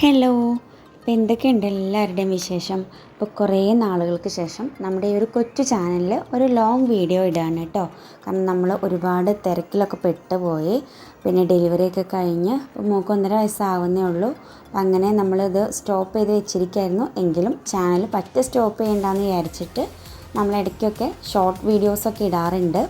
Hello അപ്പോൾ എന്തൊക്കെയുണ്ട് എല്ലാവരുടെയും വിശേഷം? ഇപ്പോൾ കുറേ നാളുകൾക്ക് ശേഷം നമ്മുടെ ഈ ഒരു കൊച്ചു ചാനലിൽ ഒരു ലോങ് വീഡിയോ ഇടുകയാണ് കേട്ടോ കാരണം നമ്മൾ ഒരുപാട് തിരക്കിലൊക്കെ പെട്ടുപോയി. പിന്നെ ഡെലിവറിയൊക്കെ കഴിഞ്ഞ് മോൾക്ക് ഒന്നര വയസ്സാവുന്നേ ഉള്ളൂ. അപ്പം അങ്ങനെ നമ്മളിത് സ്റ്റോപ്പ് ചെയ്ത് വെച്ചിരിക്കായിരുന്നു. എങ്കിലും ചാനൽ പറ്റ സ്റ്റോപ്പ് ചെയ്യണ്ടെന്ന് വിചാരിച്ചിട്ട് നമ്മൾ ഇടയ്ക്കൊക്കെ ഷോർട്ട് വീഡിയോസൊക്കെ ഇടാറുണ്ട്.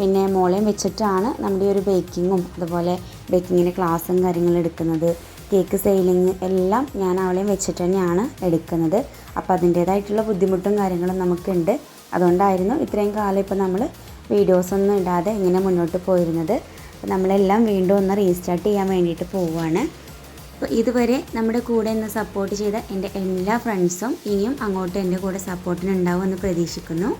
പിന്നെ മോളെയും വെച്ചിട്ടാണ് നമ്മുടെ ഒരു ബേക്കിങ്ങും അതുപോലെ ബേക്കിങ്ങിന്റെ ക്ലാസ്സും കാര്യങ്ങളും എടുക്കുന്നത്. കേക്ക് സെയിലിങ് എല്ലാം ഞാൻ അവളെയും വെച്ചിട്ട് തന്നെയാണ് എടുക്കുന്നത്. അപ്പോൾ അതിന്റേതായിട്ടുള്ള ബുദ്ധിമുട്ടും കാര്യങ്ങളും നമുക്കുണ്ട്. അതുകൊണ്ടായിരുന്നു ഇത്രയും കാലം ഇപ്പോൾ നമ്മൾ വീഡിയോസൊന്നും ഇടാതെ ഇങ്ങനെ മുന്നോട്ട് പോയിരുന്നത്. നമ്മളെല്ലാം വീണ്ടും ഒന്ന് റീസ്റ്റാർട്ട് ചെയ്യാൻ വേണ്ടിയിട്ട് പോവുകയാണ്. അപ്പോൾ ഇതുവരെ നമ്മുടെ കൂടെ ഇന്ന് സപ്പോർട്ട് ചെയ്ത എന്റെ എല്ലാ ഫ്രണ്ട്സും ഇനിയും അങ്ങോട്ട് എന്റെ കൂടെ സപ്പോർട്ടിനുണ്ടാവുമെന്ന് പ്രതീക്ഷിക്കുന്നു.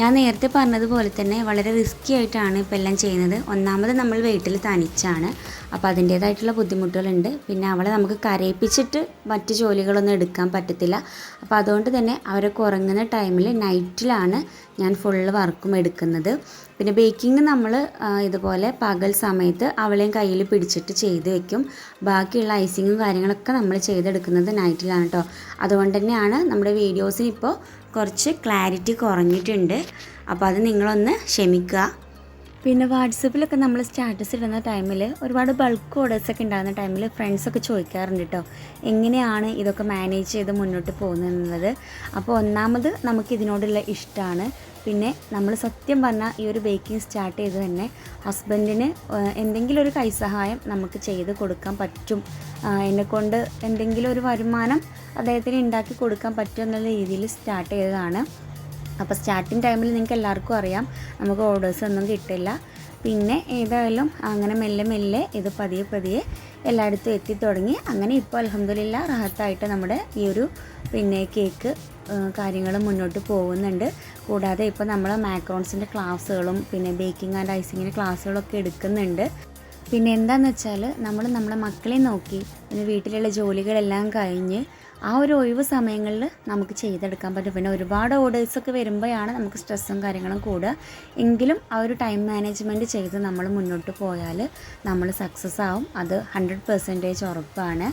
ഞാൻ നേരത്തെ പറഞ്ഞതുപോലെ തന്നെ വളരെ റിസ്കി ആയിട്ടാണ് ഇപ്പോൾ എല്ലാം ചെയ്യുന്നത്. ഒന്നാമത് നമ്മൾ വീട്ടിൽ തനിച്ചാണ്. അപ്പോൾ അതിന്റേതായിട്ടുള്ള ബുദ്ധിമുട്ടുകളുണ്ട്. പിന്നെ അവളെ നമുക്ക് കരയിപ്പിച്ചിട്ട് മറ്റ് ജോലികളൊന്നും എടുക്കാൻ പറ്റത്തില്ല. അപ്പോൾ അതുകൊണ്ട് തന്നെ അവരൊക്കെ ഉറങ്ങുന്ന ടൈമിൽ നൈറ്റിലാണ് ഞാൻ ഫുള്ള് വർക്കും എടുക്കുന്നത്. പിന്നെ ബേക്കിംഗ് നമ്മൾ ഇതുപോലെ പകൽ സമയത്ത് അവളെയും കയ്യിൽ പിടിച്ചിട്ട് ചെയ്ത് വെക്കും. ബാക്കിയുള്ള ഐസിങ്ങും കാര്യങ്ങളൊക്കെ നമ്മൾ ചെയ്തെടുക്കുന്നത് നൈറ്റിലാണ് കേട്ടോ അതുകൊണ്ട് തന്നെയാണ് നമ്മുടെ വീഡിയോസിന് ഇപ്പോൾ കുറച്ച് ക്ലാരിറ്റി കുറഞ്ഞിട്ടുണ്ട്. അപ്പോൾ അത് നിങ്ങളൊന്ന് ക്ഷമിക്കുക. പിന്നെ വാട്സപ്പിലൊക്കെ നമ്മൾ സ്റ്റാറ്റസ് ഇടുന്ന ടൈമിൽ ഒരുപാട് ബൾക്ക് ഓർഡേഴ്സൊക്കെ ഉണ്ടാകുന്ന ടൈമിൽ ഫ്രണ്ട്സൊക്കെ ചോദിക്കാറുണ്ട് കേട്ടോ എങ്ങനെയാണ് ഇതൊക്കെ മാനേജ് ചെയ്ത് മുന്നോട്ട് പോകുന്നത്? അപ്പോൾ ഒന്നാമത് നമുക്ക് ഇതിനോടുള്ള ഇഷ്ടമാണ് പിന്നെ നമ്മൾ സത്യം പറഞ്ഞാൽ ഈ ഒരു ബേക്കിംഗ് സ്റ്റാർട്ട് ചെയ്ത് തന്നെ ഹസ്ബൻഡിന് എന്തെങ്കിലും ഒരു കൈസഹായം നമുക്ക് ചെയ്ത് കൊടുക്കാൻ പറ്റും. എന്നെക്കൊണ്ട് എന്തെങ്കിലും ഒരു വരുമാനം അദ്ദേഹത്തിന് ഉണ്ടാക്കി കൊടുക്കാൻ പറ്റും എന്നുള്ള രീതിയിൽ സ്റ്റാർട്ട് ചെയ്തതാണ്. അപ്പോൾ സ്റ്റാർട്ടിങ് ടൈമിൽ നിങ്ങൾക്ക് എല്ലാവർക്കും അറിയാം. നമുക്ക് ഓർഡേഴ്സ് ഒന്നും കിട്ടില്ല. പിന്നെ ഏതായാലും അങ്ങനെ മെല്ലെ മെല്ലെ ഇത് പതിയെ പതിയെ എല്ലായിടത്തും എത്തിത്തുടങ്ങി അങ്ങനെ ഇപ്പോൾ അലഹമ്മദില്ല റാഹത്തായിട്ട് നമ്മുടെ ഈ ഒരു പിന്നെ കേക്ക് കാര്യങ്ങൾ മുന്നോട്ട് പോകുന്നുണ്ട്. കൂടാതെ ഇപ്പോൾ നമ്മൾ മാക്രോൺസിന്റെ ക്ലാസ്സുകളും പിന്നെ ബേക്കിംഗ് ആൻഡ് ഐസിങ്ങിന്റെ ക്ലാസ്സുകളൊക്കെ എടുക്കുന്നുണ്ട്. പിന്നെ എന്താണെന്ന് വെച്ചാൽ നമ്മൾ നമ്മുടെ മക്കളെ നോക്കി പിന്നെ വീട്ടിലുള്ള ജോലികളെല്ലാം കഴിഞ്ഞ് ആ ഒരു ഒഴിവ് സമയങ്ങളിൽ നമുക്ക് ചെയ്തെടുക്കാൻ പറ്റും. പിന്നെ ഒരുപാട് ഓർഡേഴ്സൊക്കെ വരുമ്പോഴാണ് നമുക്ക് സ്ട്രെസ്സും കാര്യങ്ങളും കൂടുക. എങ്കിലും ആ ഒരു ടൈം മാനേജ്മെന്റ് ചെയ്ത് നമ്മൾ മുന്നോട്ട് പോയാൽ നമ്മൾ സക്സസ് ആവും. അത് ഹൺഡ്രഡ് പെർസെന്റേജ് ഉറപ്പാണ്.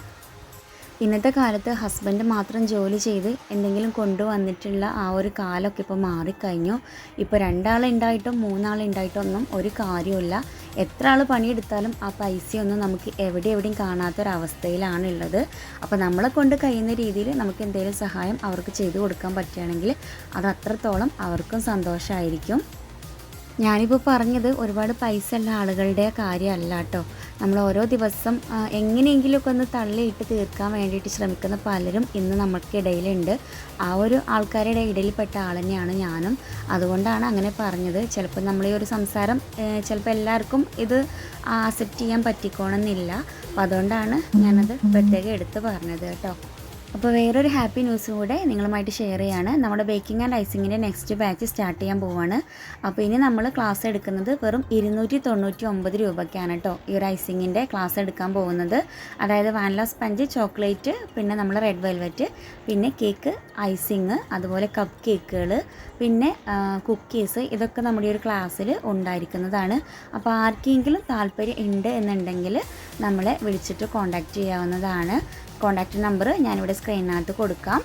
ഇന്നത്തെ കാലത്ത് ഹസ്ബൻഡ് മാത്രം ജോലി ചെയ്ത് എന്തെങ്കിലും കൊണ്ടുവന്നിട്ടുള്ള ആ ഒരു കാലമൊക്കെ ഇപ്പോൾ മാറിക്കഴിഞ്ഞു. ഇപ്പോൾ രണ്ടാളുണ്ടായിട്ടും മൂന്നാളുണ്ടായിട്ടൊന്നും ഒരു കാര്യമില്ല എത്ര ആൾ പണിയെടുത്താലും ആ പൈസയൊന്നും നമുക്ക് എവിടെ എവിടെയും കാണാത്തൊരവസ്ഥയിലാണ് ഉള്ളത് അപ്പോൾ നമ്മളെ കൊണ്ട് കഴിയുന്ന രീതിയിൽ നമുക്ക് എന്തെങ്കിലും സഹായം അവർക്ക് ചെയ്തു കൊടുക്കാൻ പറ്റുകയാണെങ്കിൽ അത് അത്രത്തോളം അവർക്കും സന്തോഷമായിരിക്കും ഞാനിപ്പോൾ പറഞ്ഞത് ഒരുപാട് പൈസ ഉള്ള ആളുകളുടെ കാര്യമല്ല കേട്ടോ നമ്മൾ ഓരോ ദിവസം എങ്ങനെയെങ്കിലുമൊക്കെ ഒന്ന് തള്ളിയിട്ട് തീർക്കാൻ വേണ്ടിയിട്ട് ശ്രമിക്കുന്ന പലരും ഇന്ന് നമുക്കിടയിലുണ്ട് ആ ഒരു ആൾക്കാരുടെ ഇടയിൽപ്പെട്ട ആൾ തന്നെയാണ് ഞാനും. അതുകൊണ്ടാണ് അങ്ങനെ പറഞ്ഞത്. ചിലപ്പോൾ നമ്മൾ ഈ ഒരു സംസാരം ചിലപ്പോൾ എല്ലാവർക്കും ഇത് ആക്സെപ്റ്റ് ചെയ്യാൻ പറ്റിക്കോണമെന്നില്ല. അപ്പോൾ അതുകൊണ്ടാണ് ഞാനത് പ്രത്യേകം എടുത്ത് പറഞ്ഞത് കേട്ടോ. അപ്പോൾ വേറൊരു ഹാപ്പി ന്യൂസും കൂടെ നിങ്ങളുമായിട്ട് ഷെയർ ചെയ്യാണ്. നമ്മുടെ ബേക്കിംഗ് ആൻഡ് ഐസിങ്ങിന്റെ നെക്സ്റ്റ് ബാച്ച് സ്റ്റാർട്ട് ചെയ്യാൻ പോവാണ്. അപ്പോൾ ഇനി നമ്മൾ ക്ലാസ് എടുക്കുന്നത് വെറും ഇരുന്നൂറ്റി തൊണ്ണൂറ്റി ഒമ്പത് രൂപയ്ക്കാണ് കേട്ടോ ഈ ഒരു ഐസിങ്ങിന്റെ ക്ലാസ് എടുക്കാൻ പോകുന്നത്. അതായത് വാനില സ്പഞ്ച് ചോക്ലേറ്റ് പിന്നെ നമ്മൾ റെഡ് വെൽവെറ്റ് പിന്നെ കേക്ക് ഐസിങ് അതുപോലെ കപ്പ് കേക്കുകൾ പിന്നെ കുക്കീസ് ഇതൊക്കെ നമ്മുടെ ഒരു ക്ലാസ്സിൽ ഉണ്ടായിരിക്കുന്നതാണ്. അപ്പോൾ ആർക്കെങ്കിലും താല്പര്യം ഉണ്ട് എന്നുണ്ടെങ്കിൽ നമ്മളെ വിളിച്ചിട്ട് കോൺടാക്റ്റ് ചെയ്യാവുന്നതാണ്. കോൺടാക്റ്റ് നമ്പർ ഞാനിവിടെ സ്ക്രീനിനകത്ത് കൊടുക്കാം.